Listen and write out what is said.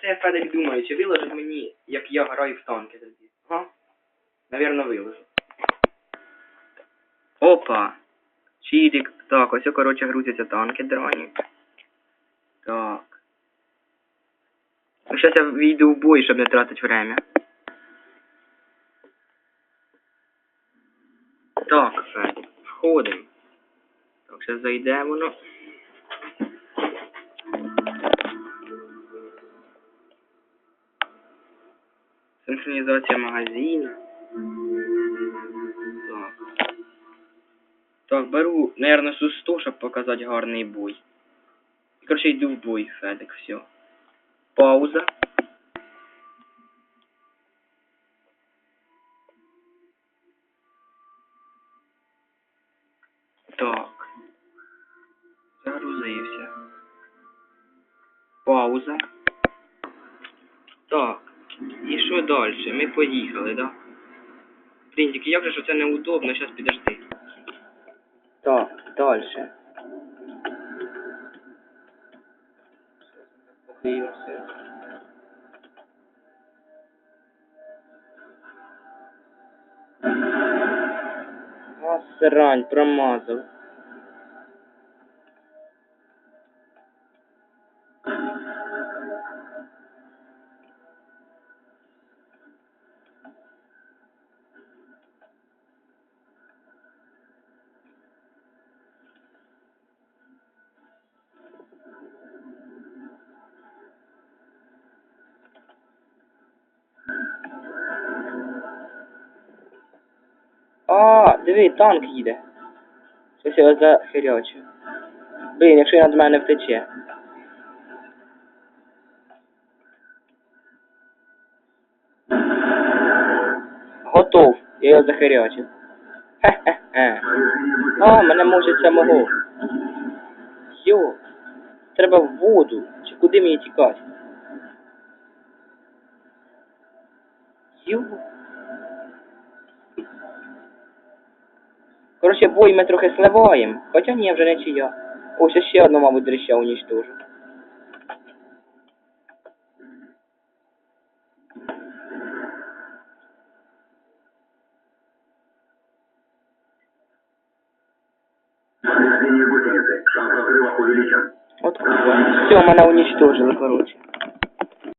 Це я Федик думаю, чи виложить мені, як я граю в танки тоді. Ага. Навірно, виложу. Опа. Чірік. Так, ось, коротше, грузяться танки драні. Так. Ну, зараз я війду в бой, щоб не тратити время. Так, Федик, входимо. Так, зараз зайде воно. Синхронізація магазину. Так. Так, беру, наверное, су 100, щоб показати гарний бой. Короче, йду в бой, Федик, все. Пауза. Так. Загрузився. Пауза. Так. І що далі? Ми поїхали, да? Блін, тільки як же що це неудобно, зараз підожди. Так, далі. Подивимося. А, срань, промазав. Диви, танк їде. Щось його захерячу. Блін, якщо він від мене втече. Готов. Я його захерячив. Хе-хе-хе. А, мене може самого. Йо. Треба в воду. Чи куди мені тікати? Йо. Короче, бой ми трохи сливаємо. Хоча ні, вже не чия. Ось ще одну, мабуть, дрища уничтожу. Повреждение гусеницы. Шанс разрыва увеличен. От Все, мене уничтожили, короче.